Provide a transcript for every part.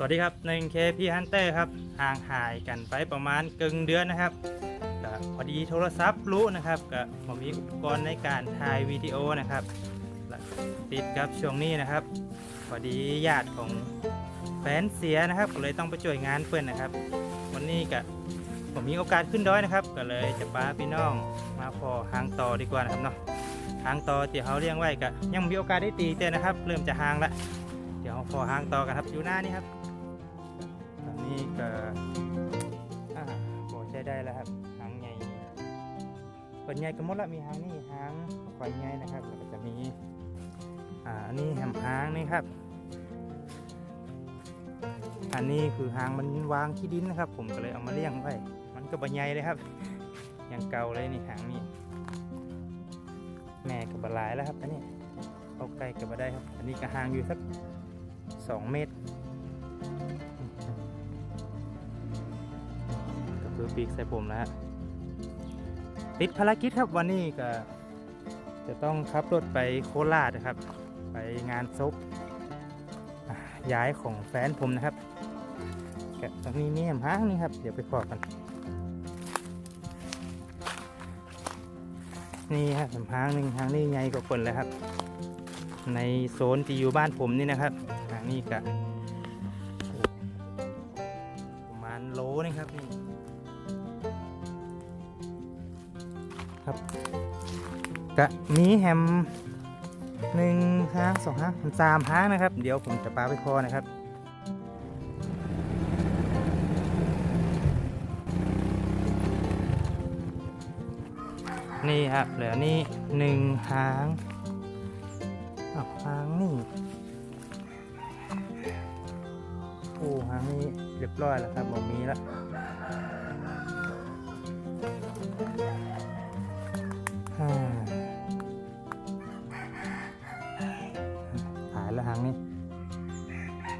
สวัสดีครับหนึ่งเคพีฮันเตอร์ครับห่างหายกันไปประมาณกึ่งเดือนนะครับก็พอดีโทรศัพท์รู้นะครับก็ผมมีอุปกรณ์ในการถ่ายวิดีโอนะครับติดกับช่วงนี้นะครับ พอดีญาติของแฟนเสียนะครับก็เลยต้องไปช่วยงานเพื่อนนะครับ วันนี้ก็ผมมีโอกาสขึ้นดอยนะครับ ก็เลยจะพาพี่น้องมาพอหางต่อดีกว่านะครับเนาะหางต่อที่เขาเลี้ยงไว้ก็ยังมีโอกาสได้ตีเต้นนะครับ เริ่มจะหางล้วเดี๋ยวพอหางต่อกันครับอยู่หน้านี่ครับ นี้ก็อ่าพอใช้ได้แล้วครับหางใหญ่เป็นใหญ่ก็หมดละมีหางนี่หางควายใหญ่นะครับแล้วก็จะมีอ่าอันนี้แหมหางนี่ครับ อันนี้คือหางมันวางที่ดินนะครับ ผมก็เลยเอามาเลี้ยงไว้มันก็บใหญ่เลยครับยังเก่าเลยนี่หางนี่แม่กับบลายแล้วครับอันนี้เอาไก่กับบได้ครับ อันนี้ก็หางอยู่สักสองเมตร คือปีกใส่ผมแล้วฮะติดภารกิจครับวันนี้ก็จะต้องขับรถไปโคราชนะครับ ไปงานศพย้ายของแฟนผมนะครับแกะตรงนี้นี่หมห้างนี่ครับ เดี๋ยวไปขอกันนี่ครับหางหนึ่งหางนี่ใหญ่กว่าคนเลยครับ ในโซนที่อยู่บ้านผมนี่นะครับหางนี้ก็โอ้ประมาณโลนี่ครับนี่ ครับกะมีแฮมหนึ่งห้างสองห้างสามห้างนะครับ เดี๋ยวผมจะปาไปคอนะครับนี่ครับเหลือนี่หนึ่งหางอ้าหางนี่โอ้หางนี้เรียบร้อยแล้วครับผมมีแล้ว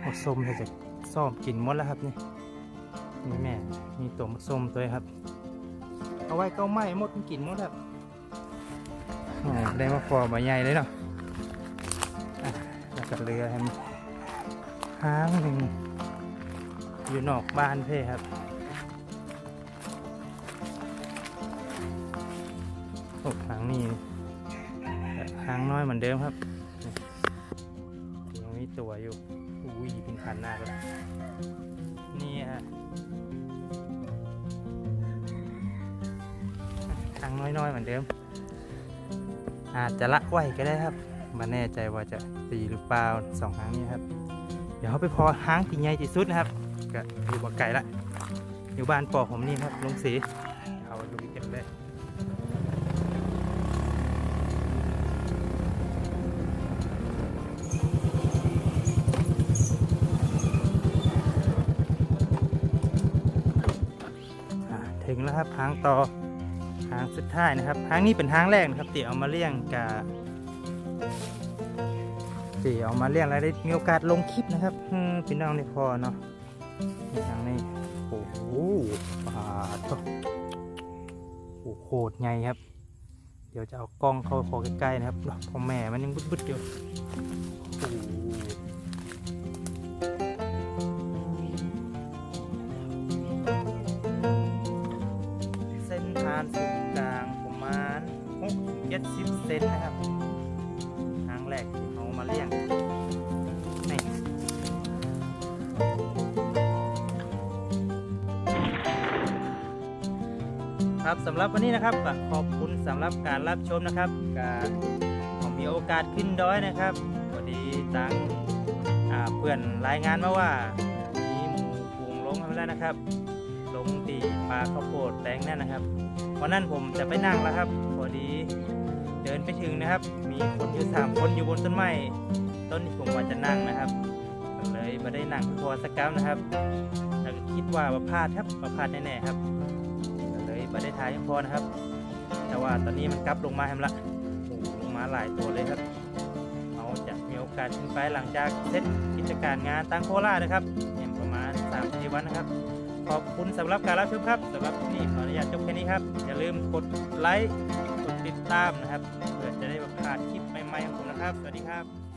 มส้มเลยจะซ่อมกินหมดแล้วครับนี่นี่แม่ มีตัวมส้มตัวครับ เอาไว้ก็ไหม้หมดมันกินหมดครับได้มาฟอมาใหญ่เลยเนาะอะแล้วก็เรือให้มันหางหนึ่งอยู่นอกบ้านเพ่ครับโอ้หางนี่หางน้อยเหมือนเดิมครับยังมีตัวอยู่ อุ้ยเป็นพันหน้าแล้วนี่ฮะหางน้อยๆเหมือนเดิม อาจจะละไว้ก็ได้ครับมาแน่ใจว่าจะตีหรือเปล่าสองหางนี้ครับ เดี๋ยวเขาไปพอห้างที่ใหญ่ที่สุดนะครับก็อยู่บ่ไก่ละอยู่บ้านปอผมนี่ครับลุงสีเอาดูอีกกันเลย งแล้วครับหางต่อหางสุดท้ายนะครับหางนี้เป็นหางแรกนะครับที่เอามาเลี้ยงกะที่เอามาเลี้ยงแล้วได้มีโอกาสลงคลิปนะครับอืมพี่น้องในพอเนาะหางนี้โอ้โหปาดโอ้โหโคตรใหญ่ครับ เดี๋ยวจะเอากล้องเข้าพอใกล้ๆนะครับพอแม่มันยังบึดๆอยู่ 70เซนนะครับทางแรกที่เขามาเลี้ยงนี่ครับสำหรับวันนี้นะครับขอบคุณสำหรับการรับชมนะครับก็ผมมีโอกาสขึ้นดอยนะครับพอดีตังเพื่อนรายงานมาว่ามีหมูฝูงลงมาแล้วนะครับ ลงตีปลาข้าวโพดแตงนั่นนะครับวันนั้นผมจะไปนั่งแล้วครับพอดี ดินไปถึงนะครับ มีคนอยู่สามคนอยู่บนต้นไม้ต้นที่ผมว่าจะนั่งนะครับเลยม่ได้นั่งพอสกัมนะครับแล้วก็คิดว่าประพาดครับประพาดแน่ๆครับเลยม่ได้ถ่ายพอนะครับ แต่ว่าตอนนี้มันกลับลงมาแฮมละลงมาหลายตัวเลยครับเขาจะมีโอกาสขึ้นไปหลังจากเสร็จกิจการงานตั้งโคราชนะครับเนี่ยประมาณ3 4วันนะครับขอบคุณสำหรับการรับชมครับสำหรับวันนี้ขออนุญาตจบแค่นี้ครับ อย่าลืมกดไลค์ กดติดตามนะครับเพื่อจะได้แบบพลาดคลิปใหม่ๆของผมนะครับ สวัสดีครับ